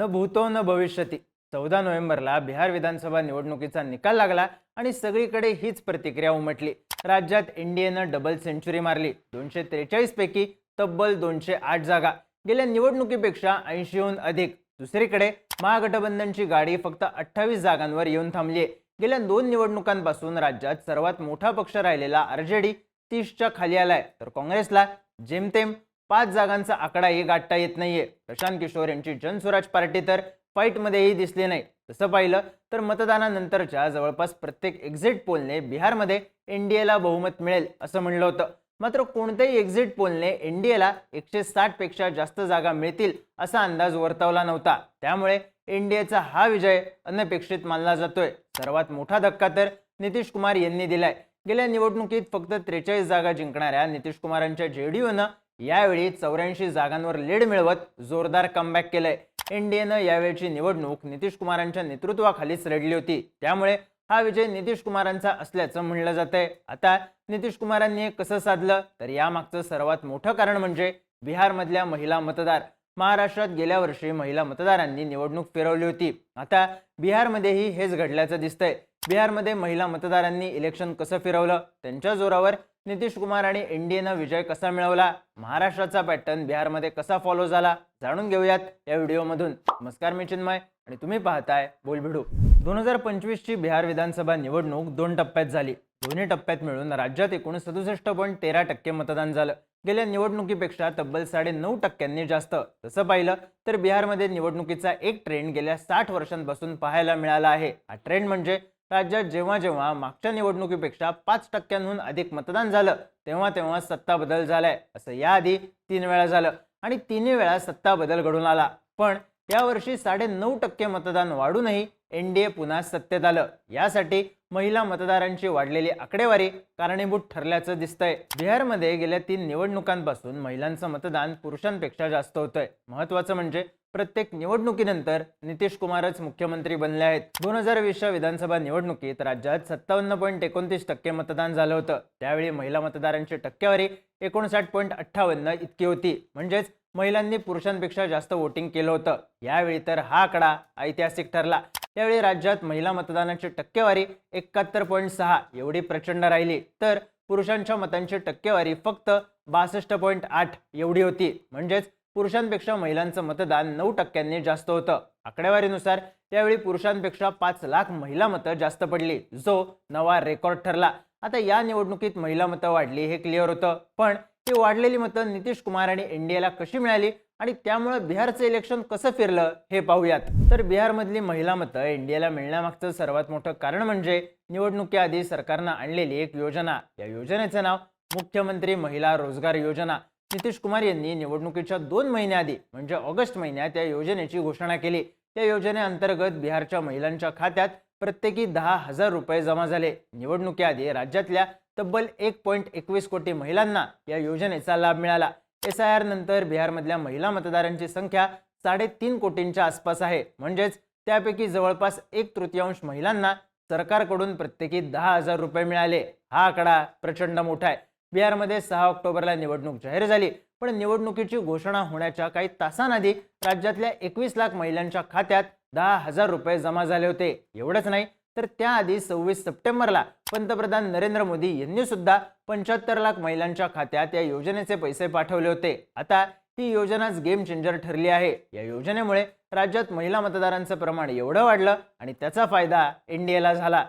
न भूतो न भविष्यती. चौदा नोव्हेंबरला बिहार विधानसभा निवडणुकीचा निकाल लागला आणि सगळीकडे हीच प्रतिक्रिया उमटली. राज्यात एनडीएनं डबल सेंचुरी मारली. दोनशे त्रेचाळीस पैकी तब्बल दोनशे आठ जागा. गेल्या निवडणुकीपेक्षा ऐंशीहून अधिक. दुसरीकडे महागठबंधनची गाडी फक्त अठ्ठावीस जागांवर येऊन थांबली गेल्या दोन निवडणुकांपासून राज्यात सर्वात मोठा पक्ष राहिलेला आरजेडी तीसच्या खाली आलाय. तर काँग्रेसला जेमतेम पाच जागांचा आकडाही गाठता येत नाहीये. प्रशांत किशोर यांची जनस्वराज पार्टी तर फाईटमध्येही दिसली नाही. तसं पाहिलं तर मतदानानंतरच्या जवळपास प्रत्येक एक्झिट पोलने बिहारमध्ये एनडीएला बहुमत मिळेल असं म्हणलं होतं. मात्र कोणत्याही एक्झिट पोलने एनडीएला एकशे साठपेक्षा जास्त जागा मिळतील असा अंदाज वर्तवला नव्हता. त्यामुळे एनडीएचा हा विजय अनपेक्षित मानला जातोय. सर्वात मोठा धक्का तर नितीश कुमार यांनी दिलाय. गेल्या निवडणुकीत फक्त त्रेचाळीस जागा जिंकणाऱ्या नितीश कुमारांच्या जेडीयूनं यावेळी चौऱ्याऐंशी जागांवर लीड मिळवत जोरदार कमबॅक केलंय. एनडीएनं यावेळची निवडणूक नितीश कुमारांच्या नेतृत्वाखालीच लढली होती. त्यामुळे हा विजय नितीश कुमारांचा असल्याचं म्हणलं जातंय. आता नितीश कुमारांनी कसं साधलं? तर यामागचं सर्वात मोठं कारण म्हणजे बिहारमधल्या महिला मतदार. महाराष्ट्रात गेल्या वर्षी महिला मतदारांनी निवडणूक फिरवली होती. आता बिहारमध्येही हेच घडल्याचं दिसतंय. बिहारमध्ये महिला मतदारांनी इलेक्शन कसं फिरवलं? त्यांच्या जोरावर नितीश कुमार आणि एनडीएनं विजय कसा मिळवला? महाराष्ट्राचा पॅटर्न बिहारमध्ये कसा फॉलो झाला? जाणून घेऊयात या व्हिडिओमधून. नमस्कार मी चिन्मय आणि तुम्ही पाहताय बोलभिडू दोन हजार पंचवीसची बिहार विधानसभा निवडणूक दोन टप्प्यात झाली. दोन्ही टप्प्यात मिळून राज्यात एकूण सदुसष्ट पॉईंट तेरा टक्के मतदान झालं. गेल्या निवडणुकीपेक्षा तब्बल साडे नऊ टक्क्यांनी जास्त. तसं पाहिलं तर बिहारमध्ये निवडणुकीचा एक ट्रेंड गेल्या साठ वर्षांपासून पाहायला मिळाला आहे. हा ट्रेंड म्हणजे राज्यात जेव्हा जेव्हा मागच्या निवडणुकीपेक्षा पाच टक्क्यांहून अधिक मतदान झालं तेव्हा तेव्हा सत्ता बदल झालाय असं याआधी तीन वेळा झालं आणि तिन्ही वेळा सत्ता बदल घडून आला. पण यावर्षी साडे नऊ टक्के मतदान वाढूनही एन डी ए पुन्हा सत्तेत आलं. यासाठी महिला मतदारांची वाढलेली आकडेवारी कारणीभूत ठरल्याचं दिसतंय. बिहारमध्ये गेल्या तीन निवडणुकांपासून महिलांचं मतदान पुरुषांपेक्षा जास्त होतंय. महत्वाचं म्हणजे प्रत्येक निवडणुकीनंतर नितीश कुमारच मुख्यमंत्री बनले आहेत. दोन हजार वीसच्या विधानसभा निवडणुकीत राज्यात सत्तावन्न पॉईंट एकोणतीस टक्के मतदान झालं होतं. त्यावेळी महिला मतदारांची टक्केवारी एकोणसाठ पॉईंट अठ्ठावन्न इतकी होती. म्हणजेच महिलांनी पुरुषांपेक्षा जास्त वोटिंग केलं होतं. यावेळी तर हा आकडा ऐतिहासिक ठरला. त्यावेळी राज्यात महिला मतदानाची टक्केवारी एकाहत्तर पॉईंट सहा एवढी प्रचंड राहिली. तर पुरुषांच्या मतांची टक्केवारी फक्त बासष्ट पॉईंट आठ एवढी होती. म्हणजेच पुरुषांपेक्षा महिलांचं मतदान नऊ टक्क्यांनी जास्त होतं. आकडेवारीनुसार त्यावेळी पुरुषांपेक्षा पाच लाख महिला मतं जास्त पडली. जो नवा रेकॉर्ड ठरला. आता या निवडणुकीत महिला मतं वाढली हे क्लिअर होतं. पण ही वाढलेली मतं नितीश कुमार आणि एनडीएला कशी मिळाली? आणि त्यामुळे बिहारचं इलेक्शन कसं फिरलं हे पाहूयात. तर बिहारमधली महिला मतं इंडियाला मिळण्यामागचं सर्वात मोठं कारण म्हणजे निवडणुकीआधी सरकारनं आणलेली एक योजना. या योजनेचं नाव मुख्यमंत्री महिला रोजगार योजना. नितीश कुमार यांनी निवडणुकीच्या दोन महिन्याआधी म्हणजे ऑगस्ट महिन्यात या योजनेची घोषणा केली. त्या योजनेअंतर्गत बिहारच्या महिलांच्या खात्यात प्रत्येकी दहा हजार रुपये जमा झाले. निवडणुकीआधी राज्यातल्या तब्बल एक पॉईंट एकवीस कोटी महिलांना या योजनेचा लाभ मिळाला. एस आय आर नंतर बिहारमधल्या महिला मतदारांची संख्या साडेतीन कोटींच्या आसपास आहे. म्हणजेच त्यापैकी जवळपास एक तृतीयांश महिलांना सरकारकडून प्रत्येकी दहा हजार रुपये मिळाले. हा आकडा प्रचंड मोठा आहे. बिहारमध्ये सहा ऑक्टोबरला निवडणूक जाहीर झाली. पण निवडणुकीची घोषणा होण्याच्या काही तासांआधी राज्यातल्या एकवीस लाख महिलांच्या खात्यात दहा हजार रुपये जमा झाले होते. एवढंच नाही तर त्याआधी सव्वीस सप्टेंबरला पंतप्रधान नरेंद्र मोदी यांनी सुद्धा पंच्याहत्तर लाख महिलांच्या खात्यात या योजनेचे पैसे पाठवले होते. आता ही योजनाच गेम चेंजर ठरली आहे. या योजनेमुळे राज्यात महिला मतदारांचं प्रमाण एवढं वाढलं आणि त्याचा फायदा एनडीएला झाला.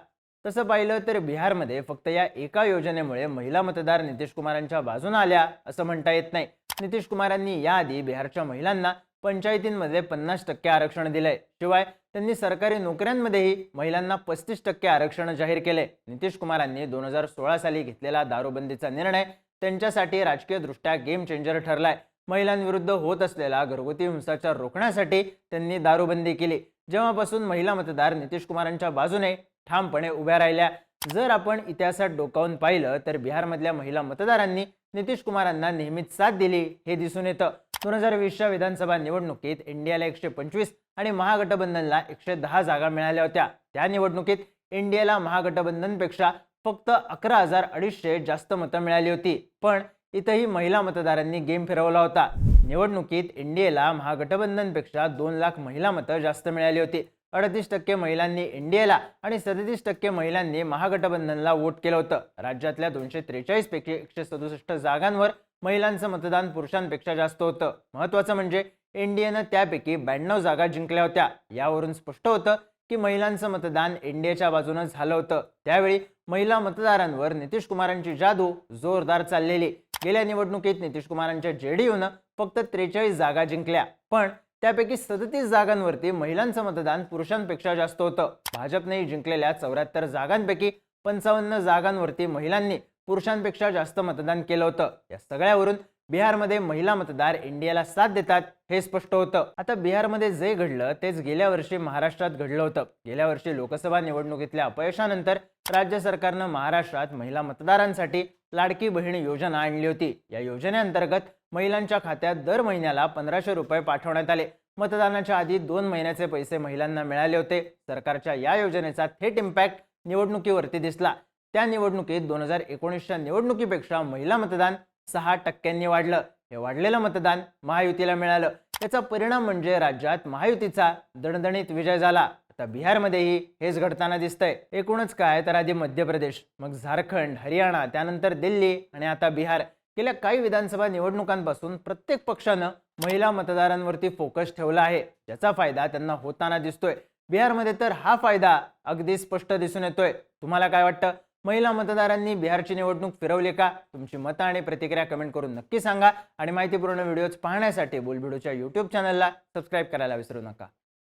तसं पाहिलं तर बिहारमध्ये फक्त या एका योजनेमुळे महिला मतदार नितीश कुमारांच्या बाजूने आल्या असं म्हणता येत नाही. नितीश कुमारांनी याआधी बिहारच्या महिलांना पंचायतींमध्ये पन्नास टक्के आरक्षण दिलंय. शिवाय त्यांनी सरकारी नोकऱ्यांमध्येही महिलांना पस्तीस टक्के आरक्षण जाहीर केले नितीश कुमारांनी दोन हजार सोळा साली घेतलेला दारूबंदीचा निर्णय त्यांच्यासाठी राजकीय दृष्ट्या गेम चेंजर ठरलाय. महिलांविरुद्ध होत असलेला घरगुती हिंसाचार रोखण्यासाठी त्यांनी दारूबंदी केली. जेव्हापासून महिला मतदार नितीश कुमारांच्या बाजूने ठामपणे उभ्या राहिल्या. जर आपण इतिहासात डोकावून पाहिलं तर बिहारमधल्या महिला मतदारांनी नितीश कुमारांना नेहमीच साथ दिली हे दिसून येतं. दोन हजार वीसच्या विधानसभा निवडणुकीत इंडियाला एकशे पंचवीस आणि महागठबंधनला एकशे दहा जागा मिळाल्या होत्या. त्या निवडणुकीत इंडियाला महागठबंधनपेक्षा फक्त अकरा हजार अडीचशे जास्त मतं मिळाली होती. पण इथंही महिला मतदारांनी गेम फिरवला होता. निवडणुकीत इंडियाला महागठबंधनपेक्षा दोन लाख महिला मतं जास्त मिळाली होती. अडतीस टक्के महिलांनी इंडियाला आणि सदतीस टक्के महिलांनी महागठबंधनला वोट केलं होतं. राज्यातल्या दोनशे त्रेचाळीस पैकी एकशे सदुसष्ट जागांवर महिलांचं मतदान पुरुषांपेक्षा जास्त होतं. महत्वाचं म्हणजे एनडीएनं त्यापैकी ब्याण्णव जागा जिंकल्या होत्या. यावरून स्पष्ट होतं की महिलांचं मतदान एनडीएच्या बाजूनं झालं होतं. त्यावेळी महिला मतदारांवर नितीश कुमारांची जादू जोरदार चाललेली. गेल्या निवडणुकीत नितीश कुमारांच्या जेडीयूनं फक्त त्रेचाळीस जागा जिंकल्या. पण त्यापैकी सदतीस जागांवरती महिलांचं मतदान पुरुषांपेक्षा जास्त होतं. भाजपनेही जिंकलेल्या चौऱ्याहत्तर जागांपैकी पंचावन्न जागांवरती महिलांनी पुरुषांपेक्षा जास्त मतदान केलं होतं. या सगळ्यावरून बिहारमध्ये महिला मतदार इंडियाला साथ देतात हे स्पष्ट होतं. आता बिहारमध्ये जे घडलं तेच गेल्या वर्षी महाराष्ट्रात घडलं होतं. गेल्या वर्षी लोकसभा निवडणुकीतल्या अपयशानंतर राज्य सरकारनं महाराष्ट्रात महिला मतदारांसाठी लाडकी बहीण योजना आणली होती. या योजनेअंतर्गत महिलांच्या खात्यात दर महिन्याला पंधराशे रुपये पाठवण्यात आले. मतदानाच्या आधी दोन महिन्याचे पैसे महिलांना मिळाले होते. सरकारच्या या योजनेचा थेट इम्पॅक्ट निवडणुकीवरती दिसला. त्या निवडणुकीत दोन हजार एकोणीसच्या निवडणुकीपेक्षा महिला मतदान सहा टक्क्यांनी वाढलं. हे वाढलेलं मतदान महायुतीला मिळालं. त्याचा परिणाम म्हणजे राज्यात महायुतीचा दणदणीत विजय झाला. आता बिहारमध्येही हेच घडताना दिसतंय. एकूणच काय तर आधी मध्य प्रदेश मग झारखंड हरियाणा त्यानंतर दिल्ली आणि आता बिहार. गेल्या काही विधानसभा निवडणुकांपासून प्रत्येक पक्षानं महिला मतदारांवरती फोकस ठेवला आहे. ज्याचा फायदा त्यांना होताना दिसतोय. बिहारमध्ये तर हा फायदा अगदी स्पष्ट दिसून येतोय. तुम्हाला काय वाटतं? महिला मतदारांनी बिहारची निवडणूक फिरवली का? तुमची मतं आणि प्रतिक्रिया कमेंट करून नक्की सांगा. आणि माहितीपूर्ण व्हिडिओज पाहण्यासाठी बोलबिडोच्या यूट्यूब चॅनलला सबस्क्राईब करायला विसरू नका.